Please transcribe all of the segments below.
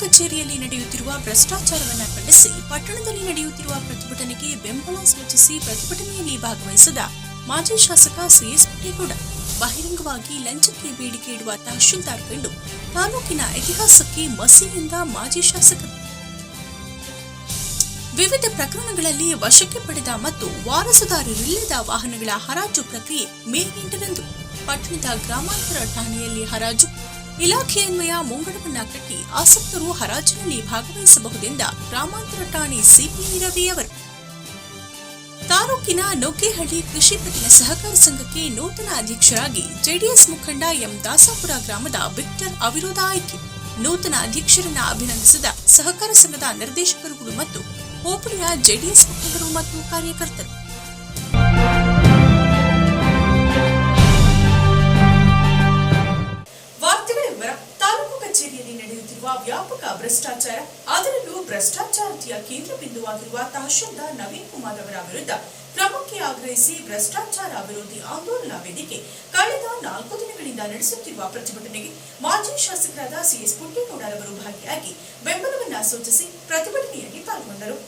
ಕಚೇರಿಯಲ್ಲಿ ನಡೆಯುತ್ತಿರುವ ಭ್ರಷ್ಟಾಚಾರವನ್ನು ಖಂಡಿಸಿ ಪಟ್ಟಣದಲ್ಲಿ ನಡೆಯುತ್ತಿರುವ ಪ್ರತಿಭಟನೆಗೆ ಬೆಂಬಲ ಸೂಚಿಸಿ ಪ್ರತಿಭಟನೆಯಲ್ಲಿ ಭಾಗವಹಿಸಿದ ಮಾಜಿ ಶಾಸಕ ಸಿಎಸ್ ಪುಟ್ಟೇಗೌಡ, ಬಹಿರಂಗವಾಗಿ ಲಂಚಕ್ಕೆ ಬೇಡಿಕೆ ಇಡುವ ತಹಶೀಲ್ದಾರ್ ಕಂಡು ತಾಲೂಕಿನ ಇತಿಹಾಸಕ್ಕೆ ಮಸಿಯಿಂದ ಮಾಜಿ ಶಾಸಕ. ವಿವಿಧ ಪ್ರಕರಣಗಳಲ್ಲಿ ವಶಕ್ಕೆ ಪಡೆದ ಮತ್ತು ವಾರಸುದಾರರಿಲ್ಲದ ವಾಹನಗಳ ಹರಾಜು ಪ್ರಕ್ರಿಯೆ ಮೇ ಪಟ್ಟಣದ ಗ್ರಾಮಾಂತರ ಠಾಣೆಯಲ್ಲಿ ಹರಾಜು. ಇಲಾಖೆಯನ್ವಯ ಮುಂಗಡವನ್ನ ಕಟ್ಟಿ ಆಸಕ್ತರು ಹರಾಜಿನಲ್ಲಿ ಭಾಗವಹಿಸಬಹುದೆಂದ ಗ್ರಾಮಾಂತರ ಠಾಣೆ ಸಿಪಿ ರವಿ ಅವರು. ತಾಲೂಕಿನ ನೊಗ್ಗೇಹಳ್ಳಿ ಕೃಷಿ ಪತ್ತಿನ ಸಹಕಾರ ಸಂಘಕ್ಕೆ ನೂತನ ಅಧ್ಯಕ್ಷರಾಗಿ ಜೆಡಿಎಸ್ ಮುಖಂಡ ಎಂ ದಾಸಾಪುರ ಗ್ರಾಮದ ವಿಕ್ಟರ್ ಅವಿರೋಧ ಆಯ್ಕೆ. ನೂತನ ಅಧ್ಯಕ್ಷರನ್ನ ಅಭಿನಂದಿಸಿದ ಸಹಕಾರ ಸಂಘದ ನಿರ್ದೇಶಕರುಗಳು ಮತ್ತು ಹೋಬಳಿಯ ಜೆಡಿಎಸ್ ಮುಖಂಡರು ಮತ್ತು ಕಾರ್ಯಕರ್ತರು. ಭ್ರಷ್ಟಾಚಾರತೆಯ ಕೇಂದ್ರ ಬಿಂದುವಾಗಿರುವ ತಹಶೀಲ್ದಾರ್ ನವೀನ್ ಕುಮಾರ್ ಅವರ ವಿರುದ್ಧ ಕ್ರಮಕ್ಕೆ ಆಗ್ರಹಿಸಿ ಭ್ರಷ್ಟಾಚಾರ ವಿರೋಧಿ ಆಂದೋಲನ ವೇದಿಕೆ ಕಳೆದ ನಾಲ್ಕು ದಿನಗಳಿಂದ ನಡೆಸುತ್ತಿರುವ ಪ್ರತಿಭಟನೆಗೆ ಮಾಜಿ ಶಾಸಕರಾದ ಸಿಎಸ್ ಪುಟ್ಟೇಗೌಡರವರು ಭಾಗಿಯಾಗಿ ಬೆಂಬಲವನ್ನ ಸೂಚಿಸಿ ಪ್ರತಿಭಟನೆಯಲ್ಲಿ ಪಾಲ್ಗೊಂಡರು.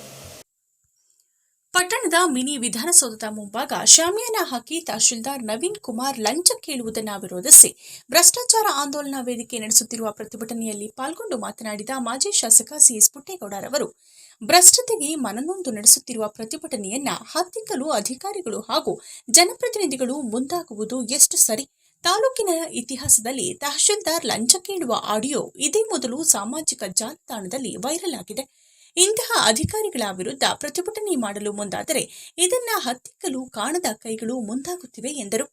ಪಟ್ಟಣದ ಮಿನಿ ವಿಧಾನಸೌಧದ ಮುಂಭಾಗ ಶಾಮಿಯಾನ ಹಾಕಿ ತಹಶೀಲ್ದಾರ್ ನವೀನ್ ಕುಮಾರ್ ಲಂಚ ಕೇಳುವುದನ್ನು ವಿರೋಧಿಸಿ ಭ್ರಷ್ಟಾಚಾರ ಆಂದೋಲನ ವೇದಿಕೆ ನಡೆಸುತ್ತಿರುವ ಪ್ರತಿಭಟನೆಯಲ್ಲಿ ಪಾಲ್ಗೊಂಡು ಮಾತನಾಡಿದ ಮಾಜಿ ಶಾಸಕ ಸಿಎಸ್ ಪುಟ್ಟೇಗೌಡರವರು ಭ್ರಷ್ಟತೆಗೆ ಮನನೊಂದು ನಡೆಸುತ್ತಿರುವ ಪ್ರತಿಭಟನೆಯನ್ನ ಹತ್ತಿಕ್ಕಲು ಅಧಿಕಾರಿಗಳು ಹಾಗೂ ಜನಪ್ರತಿನಿಧಿಗಳು ಮುಂದಾಗುವುದು ಎಷ್ಟು ಸರಿ? ತಾಲೂಕಿನ ಇತಿಹಾಸದಲ್ಲಿ ತಹಶೀಲ್ದಾರ್ ಲಂಚ ಕೇಳುವ ಆಡಿಯೋ ಇದೇ ಮೊದಲು ಸಾಮಾಜಿಕ ಜಾಲತಾಣದಲ್ಲಿ ವೈರಲ್ ಆಗಿದೆ. ಇಂತಹ ಅಧಿಕಾರಿಗಳ ವಿರುದ್ಧ ಪ್ರತಿಭಟನೆ ಮಾಡಲು ಮುಂದಾದರೆ ಇದನ್ನ ಹತ್ತಿಕ್ಕಲು ಕಾಣದ ಕೈಗಳು ಮುಂದಾಗುತ್ತಿವೆ ಎಂದರು.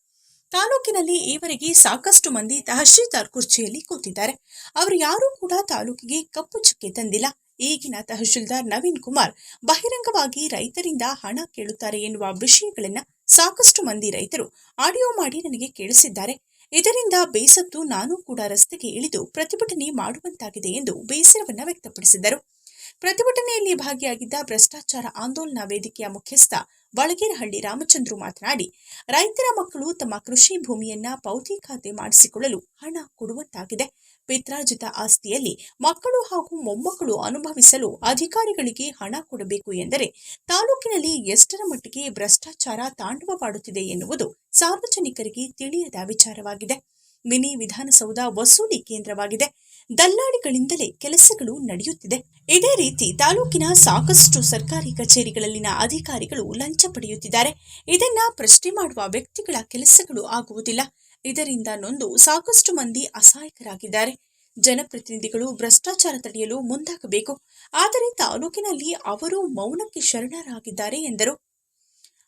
ತಾಲೂಕಿನಲ್ಲಿ ಈವರೆಗೆ ಸಾಕಷ್ಟು ಮಂದಿ ತಹಶೀಲ್ದಾರ್ ಕುರ್ಚಿಯಲ್ಲಿ ಕೂತಿದ್ದಾರೆ. ಅವರು ಯಾರೂ ಕೂಡ ತಾಲೂಕಿಗೆ ಕಪ್ಪು ಚುಕ್ಕೆ ತಂದಿಲ್ಲ. ಈಗಿನ ತಹಶೀಲ್ದಾರ್ ನವೀನ್ ಕುಮಾರ್ ಬಹಿರಂಗವಾಗಿ ರೈತರಿಂದ ಹಣ ಕೇಳುತ್ತಾರೆ ಎನ್ನುವ ವಿಷಯಗಳನ್ನ ಸಾಕಷ್ಟು ಮಂದಿ ರೈತರು ಆಡಿಯೋ ಮಾಡಿ ನನಗೆ ಕೇಳಿಸಿದ್ದಾರೆ. ಇದರಿಂದ ಬೇಸತ್ತು ನಾನು ಕೂಡ ರಸ್ತೆಗೆ ಇಳಿದು ಪ್ರತಿಭಟನೆ ಮಾಡುವಂತಾಗಿದೆ ಎಂದು ಬೇಸರವನ್ನ ವ್ಯಕ್ತಪಡಿಸಿದರು. ಪ್ರತಿಭಟನೆಯಲ್ಲಿ ಭಾಗಿಯಾಗಿದ್ದ ಭ್ರಷ್ಟಾಚಾರ ಆಂದೋಲನ ವೇದಿಕೆಯ ಮುಖ್ಯಸ್ಥ ಬಳಗೇರಹಳ್ಳಿ ರಾಮಚಂದ್ರು ಮಾತನಾಡಿ, ರೈತರ ಮಕ್ಕಳು ತಮ್ಮ ಕೃಷಿ ಭೂಮಿಯನ್ನ ಪೌತಿ ಖಾತೆ ಮಾಡಿಸಿಕೊಳ್ಳಲು ಹಣ ಕೊಡುವಂತಾಗಿದೆ. ಪಿತ್ರಾರ್ಜಿತ ಆಸ್ತಿಯಲ್ಲಿ ಮಕ್ಕಳು ಹಾಗೂ ಮೊಮ್ಮಕ್ಕಳು ಅನುಭವಿಸಲು ಅಧಿಕಾರಿಗಳಿಗೆ ಹಣ ಕೊಡಬೇಕು ಎಂದರೆ ತಾಲೂಕಿನಲ್ಲಿ ಎಷ್ಟರ ಮಟ್ಟಿಗೆ ಭ್ರಷ್ಟಾಚಾರ ತಾಂಡವವಾಡುತ್ತಿದೆ ಎನ್ನುವುದು ಸಾರ್ವಜನಿಕರಿಗೆ ತಿಳಿಯದ ವಿಚಾರವಾಗಿದೆ. ಮಿನಿ ವಿಧಾನಸೌಧ ವಸೂಲಿ ಕೇಂದ್ರವಾಗಿದೆ. ದಲ್ಲಾಳಿಗಳಿಂದಲೇ ಕೆಲಸಗಳು ನಡೆಯುತ್ತಿದೆ. ಇದೇ ರೀತಿ ತಾಲೂಕಿನ ಸಾಕಷ್ಟು ಸರ್ಕಾರಿ ಕಚೇರಿಗಳಲ್ಲಿನ ಅಧಿಕಾರಿಗಳು ಲಂಚ ಪಡೆಯುತ್ತಿದ್ದಾರೆ. ಇದನ್ನ ಪ್ರಶ್ನೆ ಮಾಡುವ ವ್ಯಕ್ತಿಗಳ ಕೆಲಸಗಳು ಆಗುವುದಿಲ್ಲ. ಇದರಿಂದ ನೊಂದು ಸಾಕಷ್ಟು ಮಂದಿ ಅಸಹಾಯಕರಾಗಿದ್ದಾರೆ. ಜನಪ್ರತಿನಿಧಿಗಳು ಭ್ರಷ್ಟಾಚಾರ ತಡೆಯಲು ಮುಂದಾಗಬೇಕು. ಆದರೆ ತಾಲೂಕಿನಲ್ಲಿ ಅವರು ಮೌನಕ್ಕೆ ಶರಣರಾಗಿದ್ದಾರೆ ಎಂದರು.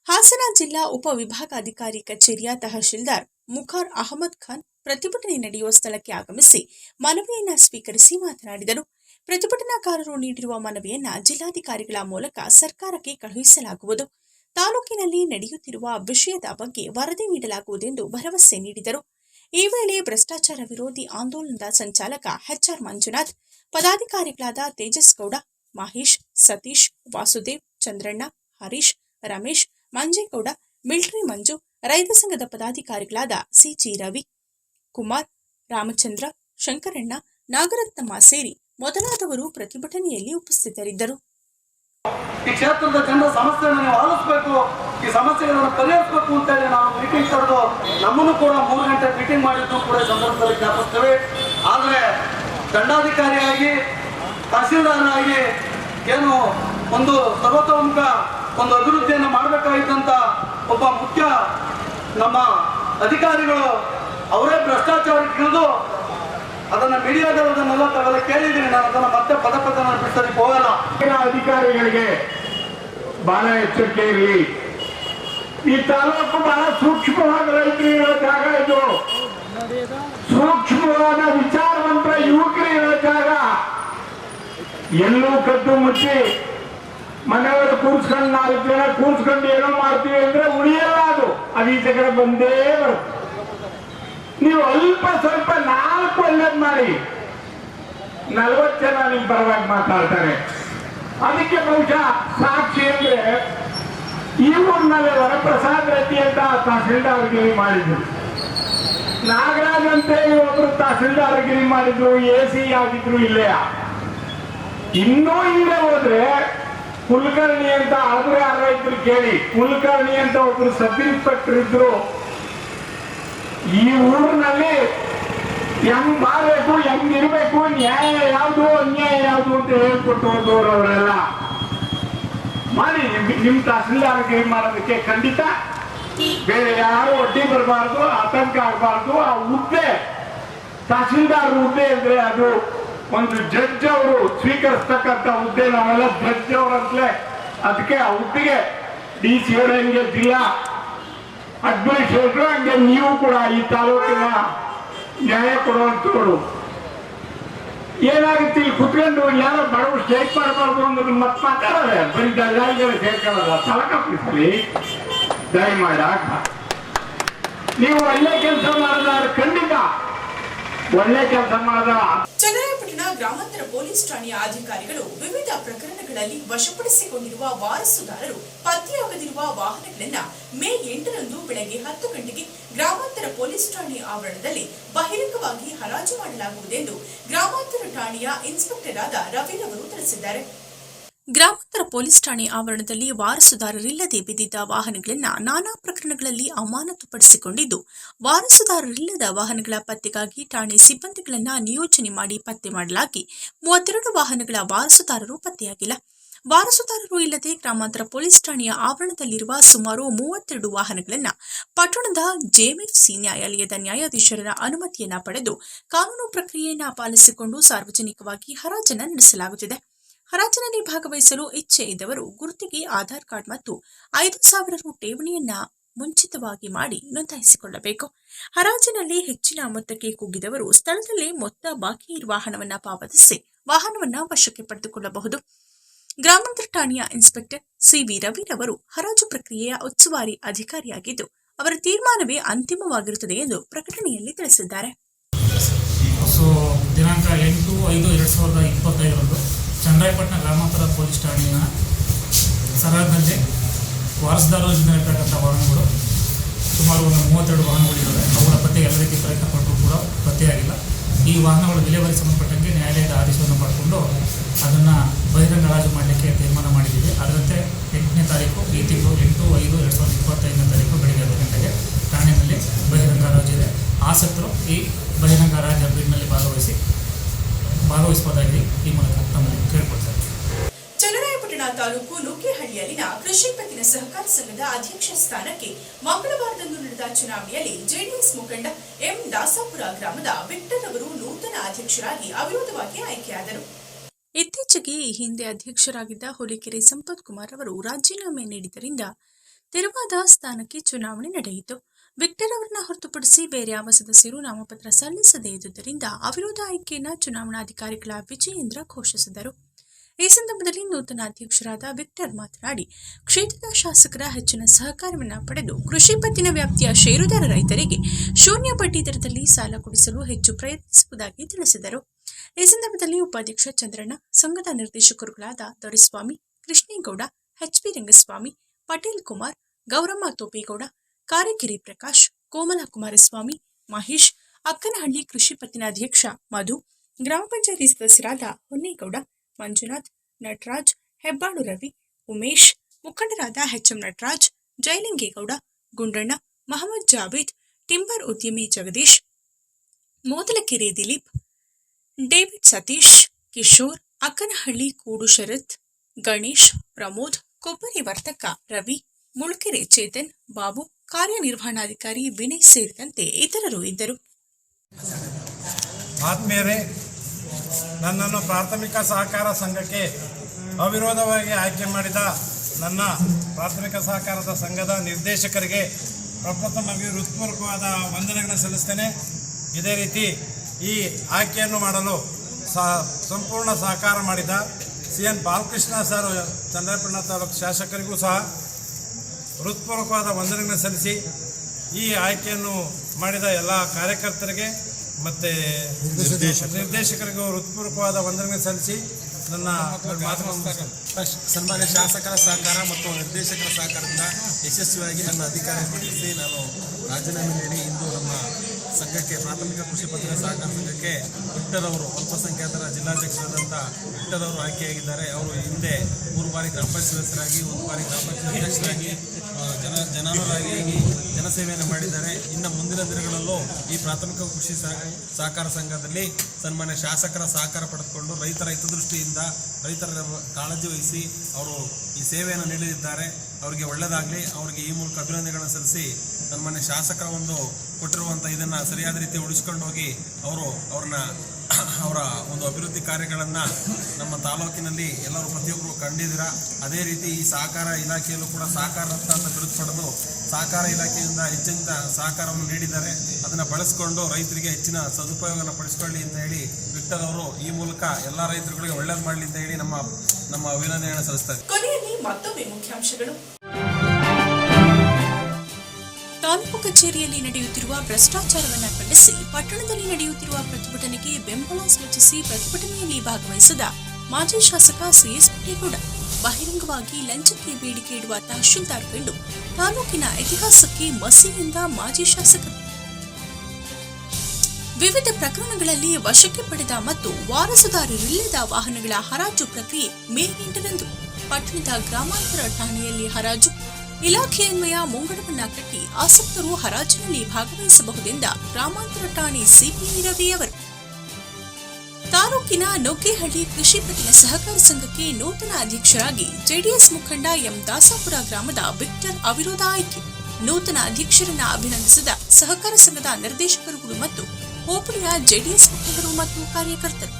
ಹಾಸನ ಜಿಲ್ಲಾ ಉಪವಿಭಾಗಾಧಿಕಾರಿ ಕಚೇರಿಯ ತಹಶೀಲ್ದಾರ್ ಮುಖಾರ್ ಅಹಮದ್ ಖಾನ್ ಪ್ರತಿಭಟನೆ ನಡೆಯುವ ಸ್ಥಳಕ್ಕೆ ಆಗಮಿಸಿ ಮನವಿಯನ್ನ ಸ್ವೀಕರಿಸಿ ಮಾತನಾಡಿದರು. ಪ್ರತಿಭಟನಾಕಾರರು ನೀಡಿರುವ ಮನವಿಯನ್ನ ಜಿಲ್ಲಾಧಿಕಾರಿಗಳ ಮೂಲಕ ಸರ್ಕಾರಕ್ಕೆ ಕಳುಹಿಸಲಾಗುವುದು. ತಾಲೂಕಿನಲ್ಲಿ ನಡೆಯುತ್ತಿರುವ ವಿಷಯದ ಬಗ್ಗೆ ವರದಿ ನೀಡಲಾಗುವುದೆಂದು ಭರವಸೆ ನೀಡಿದರು. ಈ ವೇಳೆ ಭ್ರಷ್ಟಾಚಾರ ವಿರೋಧಿ ಆಂದೋಲನದ ಸಂಚಾಲಕ ಎಚ್ಆರ್ ಮಂಜುನಾಥ್, ಪದಾಧಿಕಾರಿಗಳಾದ ತೇಜಸ್ ಗೌಡ, ಮಹೇಶ್, ಸತೀಶ್, ವಾಸುದೇವ್, ಚಂದ್ರಣ್ಣ, ಹರೀಶ್, ರಮೇಶ್, ಮಂಜೇಗೌಡ, ಮಿಲ್ಟ್ರಿ ಮಂಜು, ರೈತ ಸಂಘದ ಪದಾಧಿಕಾರಿಗಳಾದ ಸಿಜಿ ರವಿ ಕುಮಾರ್, ರಾಮಚಂದ್ರ, ಶಂಕರಣ್ಣ ನಾಗರತ್ನಮ್ಮ ಸೇರಿ ಮೊದಲಾದವರು ಪ್ರತಿಭಟನೆಯಲ್ಲಿ ಉಪಸ್ಥಿತರಿದ್ದರು. ಈ ಕ್ಷೇತ್ರದ ಜನರ ಸಮಸ್ಯೆಯನ್ನು ನೀವು ಆಲಿಸಬೇಕು, ಈ ಸಮಸ್ಯೆಗಳನ್ನು ಪರಿಹರಿಸಬೇಕು ಅಂತ ಹೇಳಿ ನಾವು ಮೀಟಿಂಗ್ ಕರೆದು ನಮ್ಮನ್ನು ಕೂಡ ಮೂರು ಗಂಟೆ ಮೀಟಿಂಗ್ ಮಾಡಿದ್ದು ಕೂಡ ಸಂದರ್ಭದಲ್ಲಿ ಜ್ಞಾಪಿಸ್ತೇವೆ. ಆದರೆ ದಂಡಾಧಿಕಾರಿಯಾಗಿ, ತಹಸೀಲ್ದಾರನಾಗಿ ಏನು ಒಂದು ಸರ್ವತೋಮುಖ ಒಂದು ಅಭಿವೃದ್ಧಿಯನ್ನು ಮಾಡಬೇಕಾಗಿದ್ದಂಥ ಒಬ್ಬ ಮುಖ್ಯ ನಮ್ಮ ಅಧಿಕಾರಿಗಳು ಅವರೇ ಭ್ರಷ್ಟಾಚಾರಕ್ಕೆ ಇಳಿದು ಅದನ್ನ ಮೀಡಿಯಾದಲ್ಲಿ ಅದನ್ನೆಲ್ಲ ತಾವೆಲ್ಲ ಕೇಳಿದ್ದೀನಿ ನಾನು, ಅದನ್ನ ಮತ್ತೆ ಪದ ಪದ ನಾನು ಬಿಡಿಸೋದಕ್ಕೆ ಹೋಗಲ್ಲ. ಅಧಿಕಾರಿಗಳಿಗೆ ಬಹಳ ಎಚ್ಚರಿಕೆ ಇರಲಿ. ಈ ತಾಲೂಕು ಬಹಳ ಸೂಕ್ಷ್ಮವಾದ ರೈತರು ಇರೋ ಜಾಗ ಇದು. ಸೂಕ್ಷ್ಮವಾದ ವಿಚಾರವಂತರ ಯುವಕರು ಇರೋ ಜಾಗ. ಎಲ್ಲೂ ಕದ್ದು ಮುಚ್ಚಿ ಮನೆಯವರು ಕೂರ್ಸ್ಕೊಂಡು ನಾಲ್ಕು ಜನ ಕೂರ್ಸ್ಕೊಂಡು ಏನೋ ಮಾಡ್ತೀವಿ ಅಂದ್ರೆ ಉಳಿಯಲ್ಲ ಅದು. ಅದು ಈಚೆ ಕಡೆ ಬಂದೇ ಬರುತ್ತೆ. ನೀವು ಅಲ್ಪ ಸ್ವಲ್ಪ ನಾಲ್ಕು ಅಲ್ಲದ್ ಮಾಡಿ. ನಲ್ವತ್ತು ಜನ ನಿಮ್ ಪರವಾಗಿ ಮಾತಾಡ್ತಾರೆ. ಅದಕ್ಕೆ ಬಹುಶಃ ಸಾಕ್ಷಿ ಅಂದ್ರೆ ಈ ಊರಿನಲ್ಲಿ ವರಪ್ರಸಾದ್ ರೆಡ್ಡಿ ಅಂತ ತಹಸೀಲ್ದಾರ್ಗಿರಿ ಮಾಡಿದ್ರು. ನಾಗರಾಜ್ ಅಂತ ಹೇಳಿ ಒಬ್ರು ತಹಸೀಲ್ದಾರ್ಗಿರಿ ಮಾಡಿದ್ರು, ಎ ಸಿ ಆಗಿದ್ರು ಇಲ್ಲೇ ಇನ್ನೂ ಹಿಂದೆ ಹೋದ್ರೆ ಕುಲಕರ್ಣಿ ಅಂತ ಆದ್ರೆ ಯಾರ ಇದ್ರು ಕೇಳಿ, ಕುಲಕರ್ಣಿ ಅಂತ ಒಬ್ರು ಸಬ್ ಇನ್ಸ್ಪೆಕ್ಟರ್ ಇದ್ರು ಈ ಊರಿನಲ್ಲಿ ಹೆಂಗ್ ಮಾಡಬೇಕು, ಹೆಂಗ್ ಇರ್ಬೇಕು, ನ್ಯಾಯ ಯಾವುದು, ಅನ್ಯಾಯ ಯಾವುದು ಅಂತ ಹೇಳ್ಕೊಟ್ಟು ಹೋದವ್ರು ಅವರೆಲ್ಲ ಮಾಡಿ. ನಿಮ್- ತಹಸೀಲ್ದಾರ್ಗೆ ಮಾಡೋದಕ್ಕೆ ಖಂಡಿತ ಬೇರೆ ಯಾರು ಒಡ್ಡಿ ಬರಬಾರ್ದು, ಆತಂಕ ಆಗಬಾರ್ದು. ಆ ಹುದ್ದೆ, ತಹಸೀಲ್ದಾರ್ ಹುದ್ದೆ ಅಂದ್ರೆ ಅದು ಒಂದು ಜಡ್ಜ್ ಅವರು ಸ್ವೀಕರಿಸ್ತಕ್ಕಂಥ ಹುದ್ದೆ. ನಾವೆಲ್ಲ ಜಡ್ಜ್ ಅವರಂತಲೇ. ಅದಕ್ಕೆ ಆ ಹುದ್ದೆಗೆ ಡಿ ಸಿ ಜಿಲ್ಲಾ ಅಡ್ಮಿನಿಸ್ಟ್ರೇಟರ್ ಹಂಗೆ ನೀವು ಕೂಡ ಈ ತಾಲೂಕಿನ ನ್ಯಾಯ ಕೊಡುವಂಥವ್ರು ಏನಾಗುತ್ತೆ ಇಲ್ಲಿ ಕುತ್ಕೊಂಡು ಯಾರೋ ಬಡವರು ಸ್ಟೇಟ್ ಮಾಡಬಾರ್ದು ಅಂದ್ರೆ ಮತ್ತೆ ಮಾತಾಡೋದೆ, ಬರೀ ದಲ್ಲಾಳಿಗಳು ಸೇರ್ಕೊಳ್ಳೋದ ತಲಕಪ್ಪಿಸಲಿ ಆಗ. ನೀವು ಒಳ್ಳೆ ಕೆಲಸ ಮಾಡಿದ್ರೆ ಖಂಡಿತ ಚನ್ನರಾಯಪಟ್ಟಣ ಗ್ರಾಮಾಂತರ ಪೊಲೀಸ್ ಠಾಣೆಯ ಅಧಿಕಾರಿಗಳು ವಿವಿಧ ಪ್ರಕರಣಗಳಲ್ಲಿ ವಶಪಡಿಸಿಕೊಂಡಿರುವ ವಾರಸುದಾರರು ಪತ್ತೆಯಾಗದಿರುವ ವಾಹನಗಳನ್ನ ಮೇ ಎಂಟರಂದು ಬೆಳಗ್ಗೆ ಹತ್ತು ಗಂಟೆಗೆ ಗ್ರಾಮಾಂತರ ಪೊಲೀಸ್ ಠಾಣೆ ಆವರಣದಲ್ಲಿ ಬಹಿರಂಗವಾಗಿ ಹರಾಜು ಮಾಡಲಾಗುವುದೆಂದು ಗ್ರಾಮಾಂತರ ಠಾಣೆಯ ಇನ್ಸ್ಪೆಕ್ಟರ್ ಆದ ರವಿರವರು ತಿಳಿಸಿದ್ದಾರೆ. ಗ್ರಾಮಾಂತರ ಪೊಲೀಸ್ ಠಾಣೆ ಆವರಣದಲ್ಲಿ ವಾರಸುದಾರರಿಲ್ಲದೆ ಬಿದ್ದಿದ್ದ ವಾಹನಗಳನ್ನು ನಾನಾ ಪ್ರಕರಣಗಳಲ್ಲಿ ಅಮಾನತುಪಡಿಸಿಕೊಂಡಿದ್ದು, ವಾರಸುದಾರರಿಲ್ಲದ ವಾಹನಗಳ ಪತ್ತೆಗಾಗಿ ಠಾಣೆ ಸಿಬ್ಬಂದಿಗಳನ್ನು ನಿಯೋಜನೆ ಮಾಡಿ ಪತ್ತೆ ಮಾಡಲಾಗಿ, ಮೂವತ್ತೆರಡು ವಾಹನಗಳ ವಾರಸುದಾರರು ಪತ್ತೆಯಾಗಿಲ್ಲ. ವಾರಸುದಾರರು ಇಲ್ಲದೆ ಗ್ರಾಮಾಂತರ ಪೊಲೀಸ್ ಠಾಣೆಯ ಆವರಣದಲ್ಲಿರುವ ಸುಮಾರು ಮೂವತ್ತೆರಡು ವಾಹನಗಳನ್ನು ಪಟ್ಟಣದ ಜೆಎಂಎಫ್ಸಿ ನ್ಯಾಯಾಲಯದ ನ್ಯಾಯಾಧೀಶರ ಅನುಮತಿಯನ್ನ ಪಡೆದು ಕಾನೂನು ಪ್ರಕ್ರಿಯೆಯನ್ನು ಪಾಲಿಸಿಕೊಂಡು ಸಾರ್ವಜನಿಕವಾಗಿ ಹರಾಜನ ನಡೆಸಲಾಗುತ್ತಿದೆ. ಹರಾಜಿನಲ್ಲಿ ಭಾಗವಹಿಸಲು ಇಚ್ಛೆ ಇದ್ದವರು ಗುರುತಿಗೆ ಆಧಾರ್ ಕಾರ್ಡ್ ಮತ್ತು ಐದು ಸಾವಿರ ರು ಠೇವಣಿಯನ್ನ ಮುಂಚಿತವಾಗಿ ಮಾಡಿ ನೋಂದಾಯಿಸಿಕೊಳ್ಳಬೇಕು. ಹರಾಜಿನಲ್ಲಿ ಹೆಚ್ಚಿನ ಮೊತ್ತಕ್ಕೆ ಕುಗ್ಗಿದವರು ಸ್ಥಳದಲ್ಲೇ ಮೊತ್ತ ಬಾಕಿ ಇರುವ ಹಣವನ್ನ ಪಾವತಿಸಿ ವಾಹನವನ್ನ ವಶಕ್ಕೆ ಪಡೆದುಕೊಳ್ಳಬಹುದು. ಗ್ರಾಮಾಂತರ ಠಾಣೆಯ ಇನ್ಸ್ಪೆಕ್ಟರ್ ಸಿವಿ ರವಿರವರು ಹರಾಜು ಪ್ರಕ್ರಿಯೆಯ ಉಸ್ತುವಾರಿ ಅಧಿಕಾರಿಯಾಗಿದ್ದು, ಅವರ ತೀರ್ಮಾನವೇ ಅಂತಿಮವಾಗಿರುತ್ತದೆ ಎಂದು ಪ್ರಕಟಣೆಯಲ್ಲಿ ತಿಳಿಸಿದ್ದಾರೆ. ಸೊ ದಿನಾಂಕ ಎಂಟು ಐದು ಎರಡು ಸಾವಿರದ ಇಪ್ಪತ್ತೈದರಂದು ಚನ್ನರಾಯಪಟ್ಟಣ ಗ್ರಾಮಾಂತರ ಪೊಲೀಸ್ ಠಾಣೆಯ ಸರಹದ್ದಲ್ಲಿ ವಾರಸುದಾರರಿಂದ ಇರ್ತಕ್ಕಂಥ ವಾಹನಗಳು ಸುಮಾರು ಒಂದು ಮೂವತ್ತೆರಡು ವಾಹನಗಳಿದ್ದಾವೆ. ಅವುಗಳ ಪತ್ತೆ ಎಲ್ಲ ರೀತಿ ಪ್ರಯತ್ನ ಪಟ್ಟರೂ ಕೂಡ ಪತ್ತೆಯಾಗಿಲ್ಲ. ಈ ವಾಹನಗಳ ವಿಲೇವಾರಿ ಸಂಬಂಧಪಟ್ಟಂತೆ ನ್ಯಾಯಾಲಯದ ಆದೇಶವನ್ನು ಪಡ್ಕೊಂಡು ಅದನ್ನು ಬಹಿರಂಗ ಹರಾಜು ಮಾಡಲಿಕ್ಕೆ ತೀರ್ಮಾನ ಮಾಡಿದ್ದೀವಿ. ಅದರಂತೆ ಎಂಟನೇ ತಾರೀಕು, ಈ ತಿಂಗಳು ಎಂಟು, ಐದು, ಎರಡು ಸಾವಿರದ ಇಪ್ಪತ್ತೈದನೇ ತಾರೀಕು ಬೆಳಗ್ಗೆ ಹತ್ತು ಗಂಟೆಗೆ ಠಾಣೆಯಲ್ಲಿ ಬಹಿರಂಗ ಹರಾಜು ಇದೆ. ಆಸಕ್ತರು ಈ ಬಹಿರಂಗ ಹರಾಜು ಬಿಡ್ನಲ್ಲಿ ಭಾಗವಹಿಸಿ ಭಾಗವಹಿಸಬಹುದಾಗಿ ಈ ಮೂಲಕ ತಮ್ಮಲ್ಲಿ ಕೇಳ್ಕೊಳ್ತಾರೆ. ಚನ್ನರಾಯಪಟ್ಟಣ ತಾಲೂಕು ನುಗ್ಗೇಹಳ್ಳಿಯಲ್ಲಿನ ಕೃಷಿ ಪತ್ತಿನ ಸಹಕಾರ ಸಂಘದ ಅಧ್ಯಕ್ಷ ಸ್ಥಾನಕ್ಕೆ ಮಂಗಳವಾರದಂದು ನಡೆದ ಚುನಾವಣೆಯಲ್ಲಿ ಜೆಡಿಎಸ್ ಮುಖಂಡ ಎಂ ದಾಸಾಪುರ ಗ್ರಾಮದ ವಿಕ್ಟರ್ ಅವರು ನೂತನ ಅಧ್ಯಕ್ಷರಾಗಿ ಅವಿರೋಧವಾಗಿ ಆಯ್ಕೆಯಾದರು. ಇತ್ತೀಚೆಗೆ ಈ ಹಿಂದೆ ಅಧ್ಯಕ್ಷರಾಗಿದ್ದ ಹುಲಿಕೆರೆ ಸಂಪತ್ ಕುಮಾರ್ ಅವರು ರಾಜೀನಾಮೆ ನೀಡಿದ್ದರಿಂದ ತೆರವಾದ ಸ್ಥಾನಕ್ಕೆ ಚುನಾವಣೆ ನಡೆಯಿತು. ವಿಕ್ಟರ್ ಅವರನ್ನ ಹೊರತುಪಡಿಸಿ ಬೇರೆ ಯಾವ ಸದಸ್ಯರು ನಾಮಪತ್ರ ಸಲ್ಲಿಸದೇ ಇದ್ದುದರಿಂದ ಅವಿರೋಧ ಆಯ್ಕೆಯನ್ನ ಚುನಾವಣಾಧಿಕಾರಿಗಳ ವಿಜಯೇಂದ್ರ ಘೋಷಿಸಿದರು. ಈ ಸಂದರ್ಭದಲ್ಲಿ ನೂತನ ಅಧ್ಯಕ್ಷರಾದ ವಿಕ್ಟರ್ ಮಾತನಾಡಿ, ಕ್ಷೇತ್ರದ ಶಾಸಕರ ಹೆಚ್ಚಿನ ಸಹಕಾರವನ್ನ ಪಡೆದು ಕೃಷಿ ಪತ್ತಿನ ವ್ಯಾಪ್ತಿಯ ಷೇರುದಾರ ರೈತರಿಗೆ ಶೂನ್ಯ ಬಡ್ಡಿ ದರದಲ್ಲಿ ಸಾಲ ಕೊಡಿಸಲು ಹೆಚ್ಚು ಪ್ರಯತ್ನಿಸುವುದಾಗಿ ತಿಳಿಸಿದರು. ಈ ಸಂದರ್ಭದಲ್ಲಿ ಉಪಾಧ್ಯಕ್ಷ ಚಂದ್ರಣ್ಣ, ಸಂಘದ ನಿರ್ದೇಶಕರುಗಳಾದ ದೊರೆಸ್ವಾಮಿ, ಕೃಷ್ಣೇಗೌಡ ಎಚ್ಪಿ ರಂಗಸ್ವಾಮಿ ಪಟೇಲ್ ಕುಮಾರ್ ಗೌರಮ್ಮ ತೋಪೇಗೌಡ ಕಾರಿಕೆರೆ ಪ್ರಕಾಶ್, ಕೋಮಲ ಕುಮಾರಸ್ವಾಮಿ, ಮಹೇಶ್, ಅಕ್ಕನಹಳ್ಳಿ ಕೃಷಿ ಪತ್ತಿನ ಅಧ್ಯಕ್ಷ ಮಧು, ಗ್ರಾಮ ಪಂಚಾಯತಿ ಸದಸ್ಯರಾದ ಹೊನ್ನೇಗೌಡ, ಮಂಜುನಾಥ್, ನಟರಾಜ್, ಹೆಬ್ಬಾಳು ರವಿ, ಉಮೇಶ್, ಮುಖಂಡರಾದ H M Nataraj, Jayalingegowda Gundanna Mohammed Javed, timber ಉದ್ಯಮಿ ಜಗದೀಶ್, ಮೋದಲಕೆರೆ ದಿಲೀಪ್, ಡೇವಿಡ್ ಸತೀಶ್, ಕಿಶೋರ್, ಅಕ್ಕನಹಳ್ಳಿ ಕೂಡು ಶರತ್, ಗಣೇಶ್, ಪ್ರಮೋದ್, ಕೊಬ್ಬರಿ ವರ್ತಕ ರವಿ, ಮುಳ್ಕೆರೆ ಚೇತನ್, ಬಾಬು ಕಾರ್ಯನಿರ್ವಹಣಾಧಿಕಾರಿ ವಿನಯ್ ಸೇರಿದಂತೆ ಇತರರು ಇದ್ದರು. ಆತ್ಮೀಯರೇ, ನನ್ನನ್ನು ಪ್ರಾಥಮಿಕ ಸಹಕಾರ ಸಂಘಕ್ಕೆ ಅವಿರೋಧವಾಗಿ ಆಯ್ಕೆ ಮಾಡಿದ ನನ್ನ ಪ್ರಾಥಮಿಕ ಸಹಕಾರದ ಸಂಘದ ನಿರ್ದೇಶಕರಿಗೆ ಪ್ರಪ್ರಥಮವಾಗಿ ಹೃತ್ಪೂರ್ವಕವಾದ ವಂದನೆಗಳನ್ನು ಸಲ್ಲಿಸ್ತೇನೆ. ಇದೇ ರೀತಿ ಈ ಆಯ್ಕೆಯನ್ನು ಮಾಡಲು ಸಹ ಸಂಪೂರ್ಣ ಸಹಕಾರ ಮಾಡಿದ C N Balakrishna sir, Chandrapatna taluk ಶಾಸಕರಿಗೂ ಸಹ ಹೃತ್ಪೂರ್ವಕವಾದ ವಂದನೆಗಳನ್ನು ಸಲ್ಲಿಸಿ ಈ ಆಯ್ಕೆಯನ್ನು ಮಾಡಿದ ಎಲ್ಲ ಕಾರ್ಯಕರ್ತರಿಗೆ ಮತ್ತು ನಿರ್ದೇಶಕರಿಗೂ ಹೃತ್ಪೂರ್ವಕವಾದ ವಂದನೆಗಳನ್ನು ಸಲ್ಲಿಸಿ ನನ್ನ. ಸನ್ಮಾನ್ಯ ಶಾಸಕರ ಸಹಕಾರ ಮತ್ತು ನಿರ್ದೇಶಕರ ಸಹಕಾರದಿಂದ ಯಶಸ್ವಿಯಾಗಿ ನನ್ನ ಅಧಿಕಾರ ನಾನು ರಾಜೀನಾಮೆ ನೀಡಿ ಇಂದು ನಮ್ಮ ಸಂಘಕ್ಕೆ, ಪ್ರಾಥಮಿಕ ಕೃಷಿ ಪತ್ತಿನ ಸಹಕಾರ ಸಂಘಕ್ಕೆ ವಿಟ್ಟದವರು ಅಲ್ಪಸಂಖ್ಯಾತರ ಜಿಲ್ಲಾಧ್ಯಕ್ಷರಾದಂಥ ವಿಟ್ಟದವರು ಆಯ್ಕೆಯಾಗಿದ್ದಾರೆ. ಅವರು ಹಿಂದೆ ಮೂರು ಬಾರಿ ಗ್ರಾಮ ಪಂಚಾಯತ್ ಸದಸ್ಯರಾಗಿ ಒಂದು ಬಾರಿ ಗ್ರಾಮ ಪಂಚಾಯತ್ ಅಧ್ಯಕ್ಷರಾಗಿ ಜನ ಜನಾನುರಾಗಿ ಜನಸೇವೆಯನ್ನು ಮಾಡಿದ್ದಾರೆ. ಇನ್ನು ಮುಂದಿನ ದಿನಗಳಲ್ಲೂ ಈ ಪ್ರಾಥಮಿಕ ಕೃಷಿ ಸಹ- ಸಹಕಾರ ಸಂಘದಲ್ಲಿ ಸನ್ಮಾನ್ಯ ಶಾಸಕರ ಸಹಕಾರ ಪಡೆದುಕೊಂಡು ರೈತರ ಹಿತದೃಷ್ಟಿಯಿಂದ ರೈತರ ಕಾಳಜಿ ವಹಿಸಿ ಅವರು ಈ ಸೇವೆಯನ್ನು ನೀಡಲಿದ್ದಾರೆ. ಅವರಿಗೆ ಒಳ್ಳೆಯದಾಗಲಿ ಅವರಿಗೆ ಈ ಮೂಲಕ ಅಭಿನಂದನೆಗಳನ್ನು ಸಲ್ಲಿಸಿ ನನ್ನ ಮನೆ ಶಾಸಕ ಒಂದು ಕೊಟ್ಟಿರುವಂಥ ಇದನ್ನು ಸರಿಯಾದ ರೀತಿ ಉಳಿಸ್ಕೊಂಡು ಹೋಗಿ ಅವರು ಅವ್ರನ್ನ ಅವರ ಒಂದು ಅಭಿವೃದ್ಧಿ ಕಾರ್ಯಗಳನ್ನು ನಮ್ಮ ತಾಲೂಕಿನಲ್ಲಿ ಎಲ್ಲರೂ ಪ್ರತಿಯೊಬ್ಬರು ಕಂಡಿದ್ದೀರ? ಅದೇ ರೀತಿ ಈ ಸಹಕಾರ ಇಲಾಖೆಯಲ್ಲೂ ಕೂಡ ಸಹಕಾರ ಬಿರುದು ಪಡೆದು ಸಹಕಾರ ಇಲಾಖೆಯಿಂದ ಹೆಚ್ಚಿನ ಸಹಕಾರವನ್ನು ನೀಡಿದ್ದಾರೆ. ಅದನ್ನು ಬಳಸಿಕೊಂಡು ರೈತರಿಗೆ ಹೆಚ್ಚಿನ ಸದುಪಯೋಗವನ್ನು ಪಡಿಸ್ಕೊಳ್ಳಿ ಅಂತ ಹೇಳಿ ವಿಠಲ್ ಅವರು ಈ ಮೂಲಕ ಎಲ್ಲ ರೈತರುಗಳಿಗೆ ಒಳ್ಳೇದು ಮಾಡಲಿ ಅಂತ ಹೇಳಿ ನಮ್ಮ ನಮ್ಮ ಅಭಿನಂದನೆಯನ್ನು ಸಲ್ಲಿಸ್ತಾರೆ ಕೊನೆಯಲ್ಲಿ ಮತ್ತೊಮ್ಮೆ ಮುಖ್ಯಾಂಶಗಳು. ತಾಲೂಕು ಕಚೇರಿಯಲ್ಲಿ ನಡೆಯುತ್ತಿರುವ ಭ್ರಷ್ಟಾಚಾರವನ್ನು ಖಂಡಿಸಿ, ಪಟ್ಟಣದಲ್ಲಿ ನಡೆಯುತ್ತಿರುವ ಪ್ರತಿಭಟನೆಗೆ ಬೆಂಬಲ ಸೂಚಿಸಿ ಪ್ರತಿಭಟನೆಯಲ್ಲಿ ಭಾಗವಹಿಸಿದ ಮಾಜಿ ಶಾಸಕ ಸಿಎಸ್ ಪುಟ್ಟೇಗೌಡ ಬಹಿರಂಗವಾಗಿ ಲಂಚಕ್ಕೆ ಬೇಡಿಕೆ ಇಡುವ ತಹಶೀಲ್ದಾರ್ ಕಂಡು ತಾಲೂಕಿನ ಇತಿಹಾಸಕ್ಕೆ ಮಸಿಯಿಂದ ಮಾಜಿ ಶಾಸಕರು ವಿವಿಧ ಪ್ರಕರಣಗಳಲ್ಲಿ ವಶಕ್ಕೆ ಪಡೆದ ಮತ್ತು ವಾರಸುದಾರರಿಲ್ಲದ ವಾಹನಗಳ ಹರಾಜು ಪ್ರಕ್ರಿಯೆ ಮೇ ಎಂಟರಂದು ಪಟ್ಟಣದ ಗ್ರಾಮಾಂತರ ಠಾಣೆಯಲ್ಲಿ ಹರಾಜು. ಇಲಾಖೆಯನ್ವಯ ಮುಂಗಡವನ್ನ ಕಟ್ಟಿ ಆಸಕ್ತರು ಹರಾಜಿನಲ್ಲಿ ಭಾಗವಹಿಸಬಹುದೆಂದ ಗ್ರಾಮಾಂತರ ಠಾಣೆ ಸಿಪಿ ರವಿಯವರು ತಾಲೂಕಿನ ನೊಗ್ಗೆಹಳ್ಳಿ ಕೃಷಿ ಪತ್ತಿನ ಸಹಕಾರ ಸಂಘಕ್ಕೆ ನೂತನ ಅಧ್ಯಕ್ಷರಾಗಿ ಜೆಡಿಎಸ್ ಮುಖಂಡ ಎಂ ದಾಸಾಪುರ ಗ್ರಾಮದ ವಿಕ್ಟರ್ ಅವಿರೋಧ ಆಯ್ಕೆ. ನೂತನ ಅಧ್ಯಕ್ಷರನ್ನ ಅಭಿನಂದಿಸಿದ ಸಹಕಾರ ಸಂಘದ ನಿರ್ದೇಶಕರುಗಳು ಮತ್ತು ಹೋಬಳಿಯ ಜೆಡಿಎಸ್ ಮುಖಂಡರು ಮತ್ತು ಕಾರ್ಯಕರ್ತರು.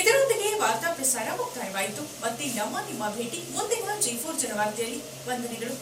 ಇದರೊಂದಿಗೆ ವಾರ್ತಾ ಪ್ರಸಾರ ಮುಕ್ತಾಯವಾಯಿತು. ಮತ್ತೆ ನಮ್ಮ ನಿಮ್ಮ ಭೇಟಿ ಮುಂದಿನ ಜಿ ಫೋರ್ ಜನವಾರ್ತೆಯಲ್ಲಿ ವಂದನೆಗಳು.